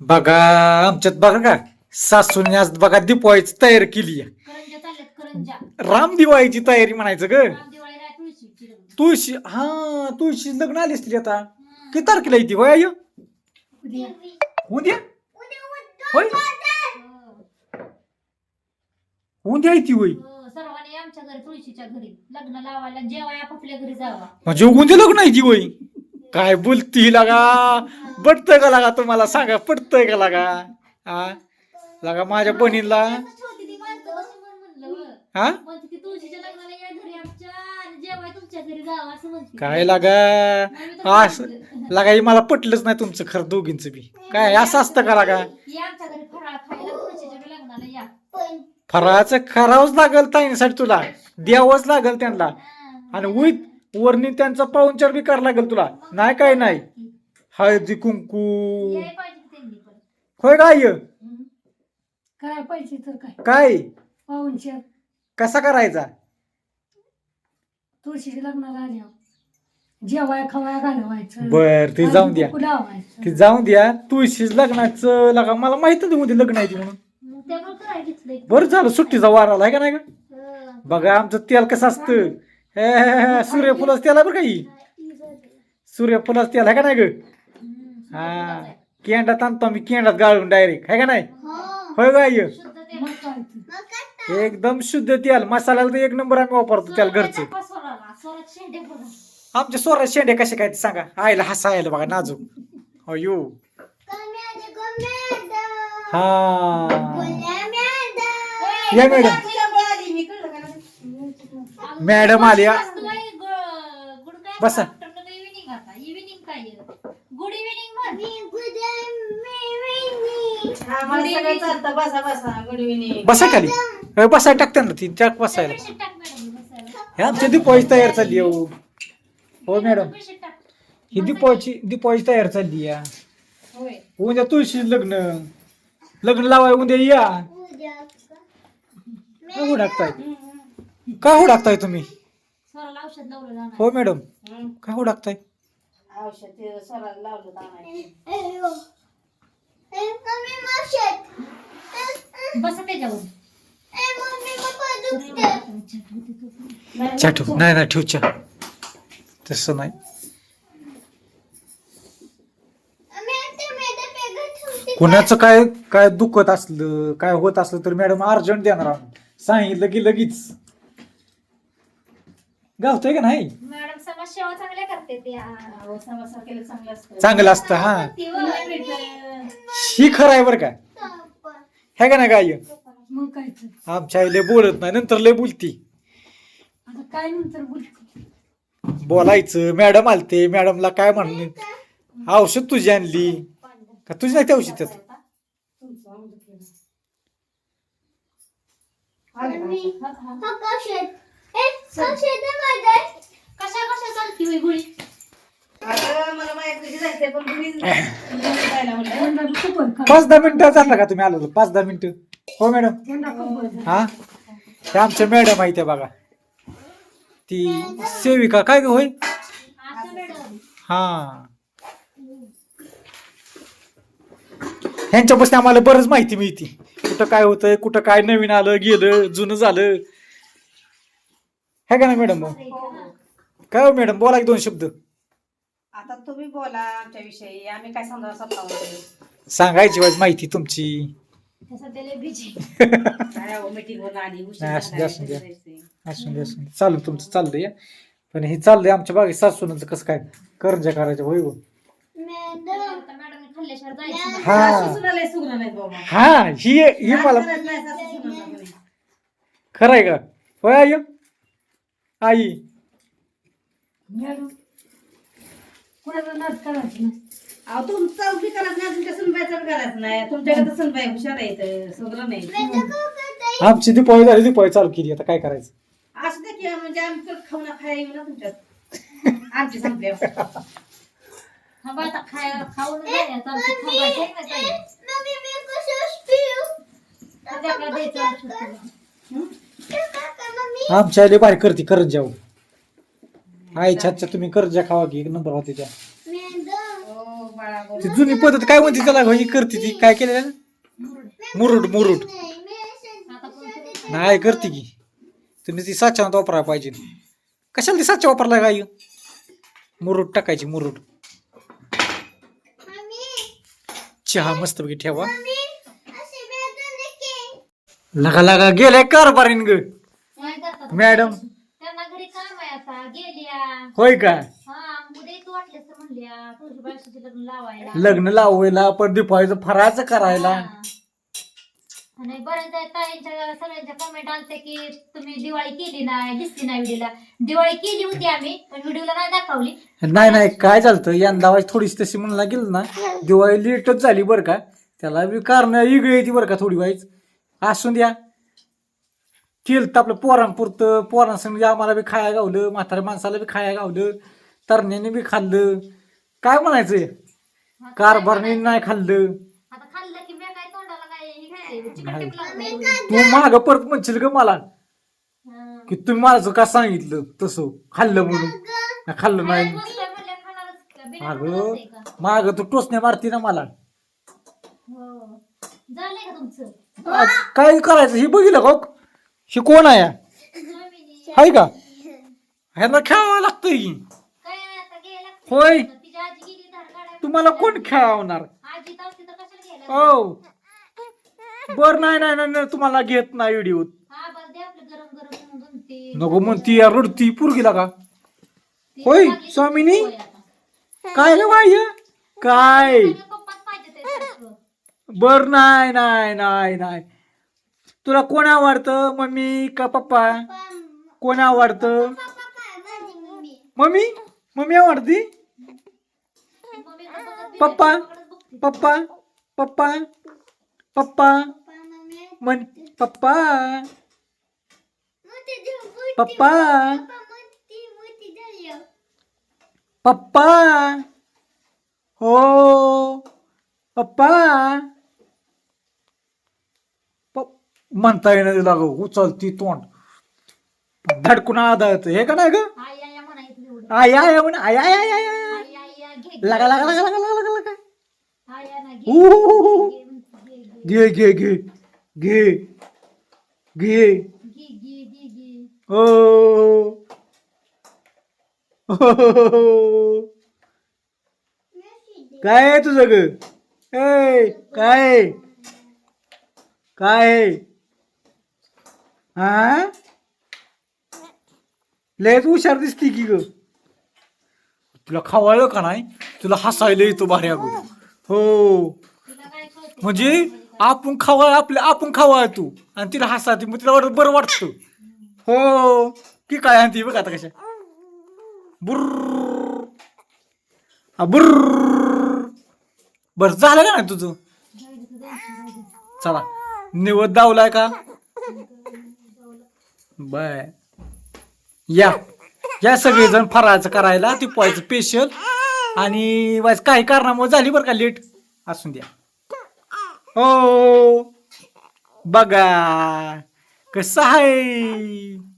बघा आमच्यात बघा का सासूने आज बघा दिपवायची तयारी केली. करंजा चालल्यात करंजा राम दिवाळीची तयारी म्हणायचं ग. तुळशीची लग्न. तुळशी हा तुळशी लग्न आली असतील आता. किती तारखेला येते वय उद्या. उद्या? होय? हो. उद्या येते होय हो, सर्वांनी आमच्या घरी तुळशीच्या घरी लग्न लावायला जेवाय आपापल्या घरी जावा. म्हणजे उद्या लग्न आहे ती होय काय बोलती लागा? पटतंय का लागा? तुम्हाला सांगा पटतंय का लागा? हा? लागा माझ्या बहिणीला. हा? काय लागा? असं. लागा हे मला पटलंच नाही तुमचं खरं दोघींचं बी. काय असं असतं का लागा? फराळाचं करावंच लागल ताईंसाठी तुला. द्यावंच लागल त्यांना. आणि उईत वरणी त्यांचा पाहुणचार बी करावं लागेल तुला. नाही काय नाही. हळदी कुंकू. याय पाहिजे की त्यांनी पण. होय काय काय पाहिजे तर काय? काय? पाहुणच्या कसा करायचा? तुळशीच्या लग्नाला जेवाय खवाय घालवायचं. बर ते जाऊन द्या. ते जाऊन द्या. तुळशीच लग्नाचं लगा मला माहीत नाही उद्या लग्न आहे ते म्हणून. मग त्यामुळे काय घेतलंय बरं झालं सुट्टीचा वार आला आहे का नाही का हं. बघा आमचं तेल कसं असतं. हे, हे, हे, सूर्यफुलाच तेल आहे बरं काही सूर्यफुलाच तेल आहे का नाही ग? हं, हा केंडात आणतो आम्ही केंडात गाळून डायरेक्ट आहे का नाही? होय गाय. एकदम शुद्ध तेल. मसाल्याला तर एक नंबर आम्ही वापरतो त्याला घरचं. आमच्या सोरा शेंडे कसे काय ते सांगा. आईला हसायला बघा नाजूक. अयो. हा. या मॅडम. मॅडम. बसा. बसा गुड इव्हिनिंग बसा खाली. अ, बसायला टाकते ना ती त्यात बसायला. बेडशीट टाक मॅडम बसायला. हे आमच्या दीपावळी तयार चालली आहे हो. हो मॅडम. ही दीपावळीची दीपावळी तयार चालली होय. उद्या तुळशी लग्न. लग्न लावाय उद्या या. काय हुडाकताय? काय हुडाकताय तुम्ही? स्वराला औषध लावलं जाणार. हो मॅडम. काय हुडाकताय? औषध ते स्वराला लावलं आणायचं बसा त्याच्यावर. चहा ठेव. नाही नाही ठेव चहा. तसं नाही. कुणाचं काय काय दुखत असलं काय होत असलं तर मॅडम अर्जंट देणार आम्ही. सांगितलं की लगेच. गावतंय का नाही? मॅडम समाजसेवा चांगल्या करते त्या. अहो, समोसा केलं चांगलं असतं. चांगलं असतं हा. ती व- ही खरं आहे बरं का? हे का नाही काय मग काय तर. आमच्या आईले बोलत नाही नंतर लय बोलती. आता काय नंतर बोलते? बोलायचं मॅडम आलते मॅडमला काय म्हणणं औषध तुझी आणली. का तुझी नाही ते औषध त्यात अगं, पाच दहा मिनिटं झालं का तुम्ही आलो पाच दहा मिनिटं. हो मॅडम. हा? ते आमच्या मॅडम आहे त्या बघा. ती सेविका. काय ग होय? हा. ह्यांच्यापासून आम्हाला बरंच माहिती मिळते. कुठं काय होतंय कुठं काय नवीन आलं गेलं जुनं झालं. है का ना मॅडम काय हो मॅडम बोला की दोन शब्द. आता तुम्ही बोला आमच्या विषयी. आम्ही काय स्वतः सांगायची वाज माहिती तुमची. मीटिंग आली उशीर नाही, असू दे. जायचंय. असून दे. असून दे. चालू तुमचं चाललंय पण हे चाललंय आमच्या बागे सासूनच कसं काय? करंजा करायचं होय हो. खाल्ल्याशिवाय जायचं नाही. हा सुगरण बाबा. हा ही ही मला करत नाही सासू सुनाला कोणी. खरं आहे का? होय आई आई. मॅडम कोणाला नाच करायचं नाही. अहो तुमचं बी करायचं नाही तुमच्या सुनबाईचं बी करायचं नाही. तुमच्याकडे तर सुनबाई हुशार आहे नाही. आमची दिपाळी झाली दिपाळी चालू केली आता काय करायचं? असू दे की म्हणजे आम्ही खाऊ ना येऊ ना तुमच्यात. आमची संपल्या हा बा आता खायला खाऊन जायचं. आमची खाऊ घालायची आहे ना ताई. सध्याकडे द्यायचं औषध तुला. आमच्या आईले बाहेर करते करंजा आईच्या हातच्या तुम्ही करंजा खावा की एक नंबर होते त्या. हो बाळा हा. ती जुनी पद्धत काय म्हणते त्याला? ही करते ती. काय केलेलं मुरुड मुरुड. आता सुरू नाही करते की. तुम्ही ती साच्यात वापरायला पाहिजे. कशाला ती साच्या वापरला काय मुरुड टाकायची मुरुड. चहा मस्तपैकी ठेवा. लगा लगा गेलाय कारभारीन ग. मॅडम? त्यांना घरी काम आहे आता गेल्या. होय का? हा उद्या तू वाटलेस तर म्हणल्या तुझ्या बायकोचे लग्न लावायला. लग्न लावायला पण दिपाळीचं फराचं करायला. हा. आणि ताईंच्या सगळ्यांच्या कमेंट आलते की तुम्ही दिवाळी केली नाही दिसली नाही व्हिडिओला. दिवाळी केली होती आम्ही पण व्हिडिओला नाही दाखवली. नाही नाही काय झालं यंदा वाज थोडीशी तशी म्हणला गेलं ना दिवाळी लेटच झाली बरं का. त्याला बी कारण वेगळी येते बरं का थोडी वाईच असून द्या. केलं तर आपलं पोरांपुरतं. पोरांसंग आम्हाला बी खाया गावलं म्हाताऱ्या माणसाला बी खाया गावलं तरण्याने बी खाल्लं. काय म्हणायचं कारभारने नाही खाल्लं. आता खाल्लं की मी काय तोंडाला काय हे घ्यायचं चिकन नाही. टिपलं नाही. तू माग परत म्हणशील ग मला. हा. की तुम्ही मला का सांगितलं तसं. खाल्लं म्हणून. नाही खाल्लं नाही. खायला बसलोय म्हणल्यावर खाणारच का? बिना अगं खाणारच आहे का? माग तू टोचण्या मारती ना मला. हो. झालंय का तुमचं? आ, काय करायचं? हे बघितलं का? हे कोण आहे. हाय का ह्यांना खेळावं लागतंय की. होय. तुम्हाला कोण खेळवणार हो बर नाही नाही नाही तुम्हाला घेत नाही व्हिडिओ हा. नको म्हणती या रडती पुरगीला का होय, स्वामिनी? काय ग बाई काय. बर नाही नाही नाही नाही तुला कोण आवडतं? मम्मी का पप्पा? कोण आवडतं? मम्मी? मम्मी आवडती? पप्पा? पप्पा? पप्पा? पप्पा? मन पप्पा? पप्पा? पप्पा? हो. पप्पा? म्हणता येणार तिला ग उचलती तोंड धडकून आदळत हे का नाही ग. आय आय म्हण आय आय आय आय. लगा लगा लगा लगा लगा लगा लगा घे. घे, घे, घे, घे. हो काय तुझं ग काय? काय आहे? हा? लयच हुशार दिसती की ग. तुला खावायला का नाही? तुला हसायला येतो भारी अगं हो? म्हणजे आपण खावा आपल्या आपण खावा तू. आणि तिला हसाती मग तिला वाटत बरं वाटतं. हो. की काय आणते बघ आता कशा बुर्र. हा बर झालं का नाही तुझं? चला. निवड दावलाय का? बाय या. या सगळेजण फराळाचं करायला ती पोहायचं स्पेशल आणि वाज काही कारणामुळे झाली बरं का लेट असून द्या. हो. बघा. कसं आहे?